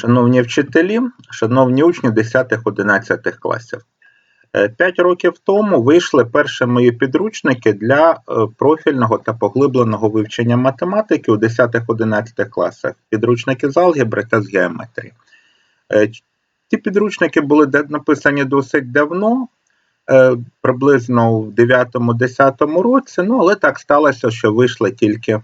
Шановні вчителі, шановні учні 10-11 класів. Е, П'ять років тому вийшли перші мої підручники для е, профільного та поглибленого вивчення математики у 10-11 класах. Підручники з алгебри та з геометрії. Е, Ці підручники були написані досить давно, е, приблизно в 9-10 році, ну але так сталося, що вийшли тільки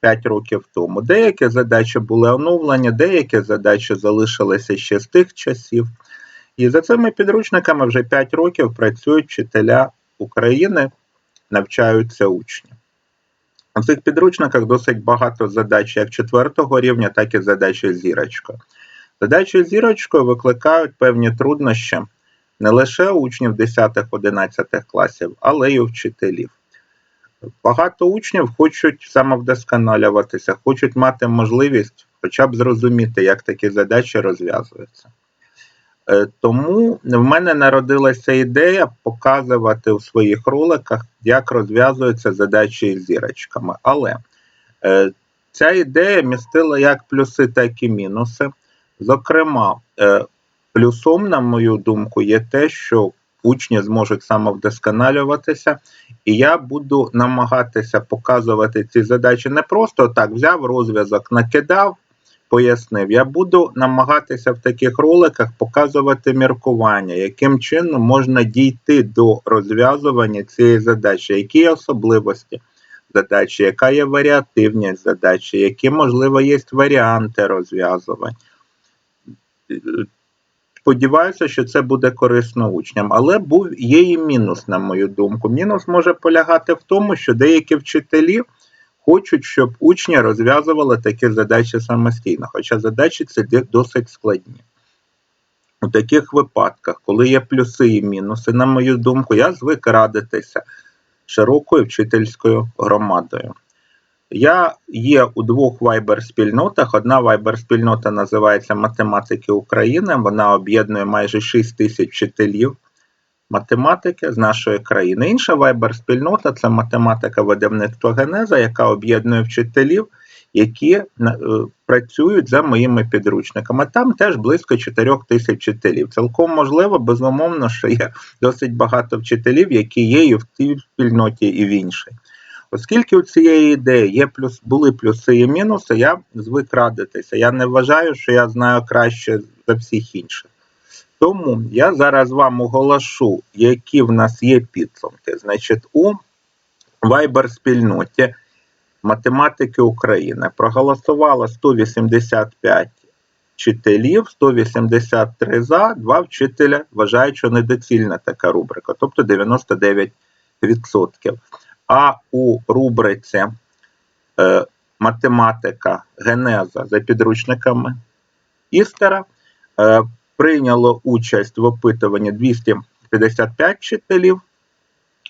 5 років тому. Деякі задачі були оновлені, деякі задачі залишилися ще з тих часів. І за цими підручниками вже 5 років працюють вчителя України, навчаються учні. У цих підручниках досить багато задач як четвертого рівня, так і задачі з зірочкою. Задачі зірочкою викликають певні труднощі не лише учнів 10-11 класів, але й у вчителів. Багато учнів хочуть самовдосконалюватися, хочуть мати можливість хоча б зрозуміти, як такі задачі розв'язуються. Е, Тому в мене народилася ідея показувати у своїх роликах, як розв'язуються задачі з зірочками. Але е, ця ідея містила як плюси, так і мінуси. Зокрема, е, плюсом, на мою думку, є те, що учні зможуть самовдосконалюватися, і я буду намагатися показувати ці задачі не просто так, взяв розв'язок, накидав, пояснив. Я буду намагатися в таких роликах показувати міркування, яким чином можна дійти до розв'язування цієї задачі, які є особливості задачі, яка є варіативність задачі, які, можливо, є варіанти розв'язувань. Сподіваюся, що це буде корисно учням, але був є і мінус, на мою думку. Мінус може полягати в тому, що деякі вчителі хочуть, щоб учні розв'язували такі задачі самостійно, хоча задачі це досить складні. У таких випадках, коли є плюси і мінуси, на мою думку, я звик радитися широкою вчительською громадою. Я є у двох вайбер-спільнотах. Одна вайбер-спільнота називається Математики України. Вона об'єднує майже 6 тисяч вчителів математики з нашої країни. Інша вайбер-спільнота це математика видавництва Генеза, яка об'єднує вчителів, які е, працюють за моїми підручниками. Там теж близько 4 тисяч вчителів. Цілком можливо, безумовно, що є досить багато вчителів, які є і в цій спільноті, і в іншій. Оскільки у цієї ідеї є плюс, були плюси і мінуси, я звик радитися. Я не вважаю, що я знаю краще за всіх інших. Тому я зараз вам оголошу, які в нас є підсумки. Значить, у Viber математики України проголосувало 185 вчителів, 183 за, два вчителя вважають, що недоцільна така рубрика, тобто 99%. А у рубриці е, математика генеза за підручниками Істера е, прийняло участь в опитуванні 255 вчителів,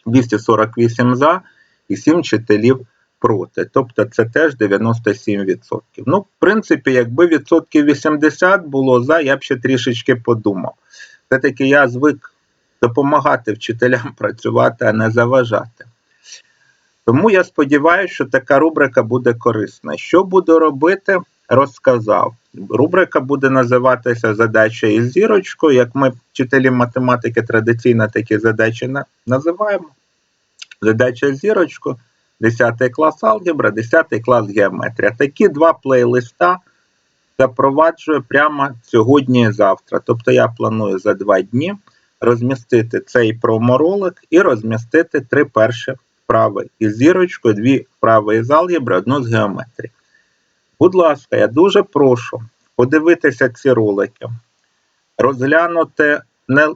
248 за і 7 вчителів проти. Тобто це теж 97%. Ну, в принципі, якби відсотків 80 було за, я б ще трішечки подумав. Все-таки я звик допомагати вчителям працювати, а не заважати. Тому я сподіваюся, що така рубрика буде корисна. Що буду робити, розказав. Рубрика буде називатися Задача із зірочкою. Як ми, вчителі математики, традиційно такі задачі називаємо. Задача з зірочкою, 10 клас алгебра, 10 клас геометрія. Такі два плейлиста запроваджую прямо сьогодні і завтра. Тобто я планую за два дні розмістити цей проморолик і розмістити три перші вправи із зірочкою, дві вправи із алгебри, одну з геометрії. Будь ласка, я дуже прошу подивитися ці ролики, розглянути не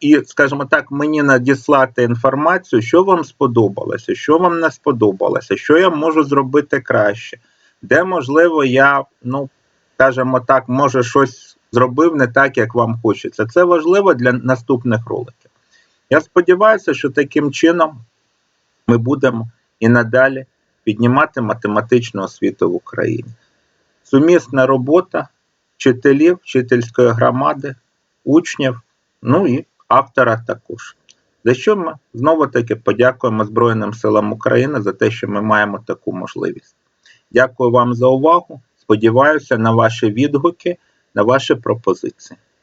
і, скажімо так, мені надіслати інформацію, що вам сподобалося, що вам не сподобалося, що я можу зробити краще, де, можливо, я, ну, скажімо так, може щось зробив не так, як вам хочеться. Це важливо для наступних роликів. Я сподіваюся, що таким чином ми будемо і надалі піднімати математичну освіту в Україні. Сумісна робота вчителів, вчительської громади, учнів, ну і автора також. За що ми знову таки подякуємо Збройним силам України за те, що ми маємо таку можливість. Дякую вам за увагу. Сподіваюся на ваші відгуки, на ваші пропозиції.